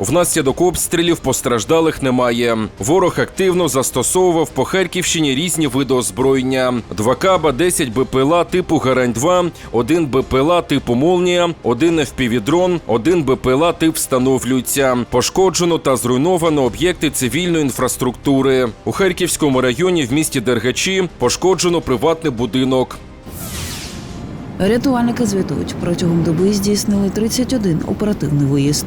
Внаслідок обстрілів постраждалих немає. Ворог активно застосовував по Харківщині різні види озброєння: два каба, 10 БПЛА типу Гарань-2, один БПЛА типу Молнія, один FPV-дрон, БПЛА тип встановлюється. Пошкоджено та зруйновано об'єкти цивільної інфраструктури. У Харківському районі в місті Дергачі пошкоджено приватний будинок. Рятувальники звітують, протягом доби здійснили 31 оперативний виїзд.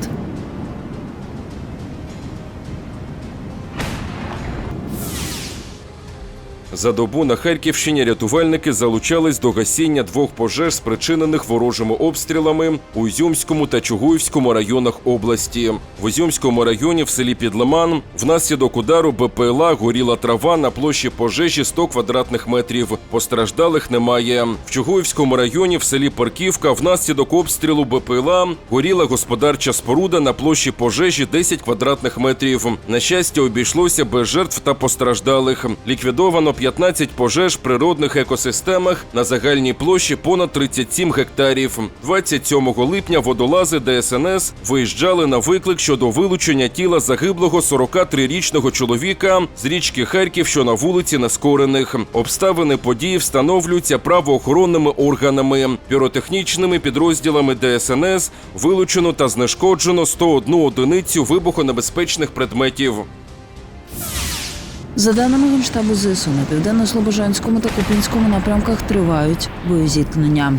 За добу на Харківщині рятувальники залучались до гасіння двох пожеж, спричинених ворожими обстрілами у Ізюмському та Чугуївському районах області. В Ізюмському районі в селі Підлиман внаслідок удару БПЛА горіла трава на площі пожежі 100 квадратних метрів. Постраждалих немає. В Чугуївському районі в селі Парківка внаслідок обстрілу БПЛА горіла господарча споруда на площі пожежі 10 квадратних метрів. На щастя, обійшлося без жертв та постраждалих. Ліквідовано 15 пожеж природних екосистемах на загальній площі понад 37 гектарів. 27 липня водолази ДСНС виїжджали на виклик щодо вилучення тіла загиблого 43-річного чоловіка з річки Харків, що на вулиці Нескорених. Обставини події встановлюються правоохоронними органами, піротехнічними підрозділами ДСНС вилучено та знешкоджено 101 одиницю вибухонебезпечних предметів. За даними Генштабу ЗСУ, на південно-слобожанському та Купінському напрямках тривають боєзіткнення.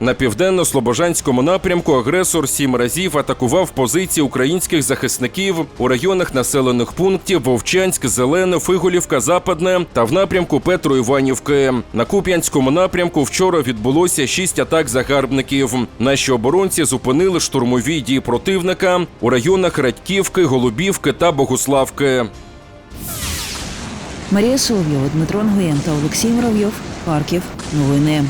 На південно-слобожанському напрямку агресор сім разів атакував позиції українських захисників у районах населених пунктів Вовчанськ, Зелене, Фиголівка, Западне та в напрямку Петро Іванівки. На Куп'янському напрямку вчора відбулося шість атак загарбників. Наші оборонці зупинили штурмові дії противника у районах Радьківки, Голубівки та Богуславки. Марія Соловйова, Дмитро Нгоєн та Олексій Муравйов. Харків. Новини.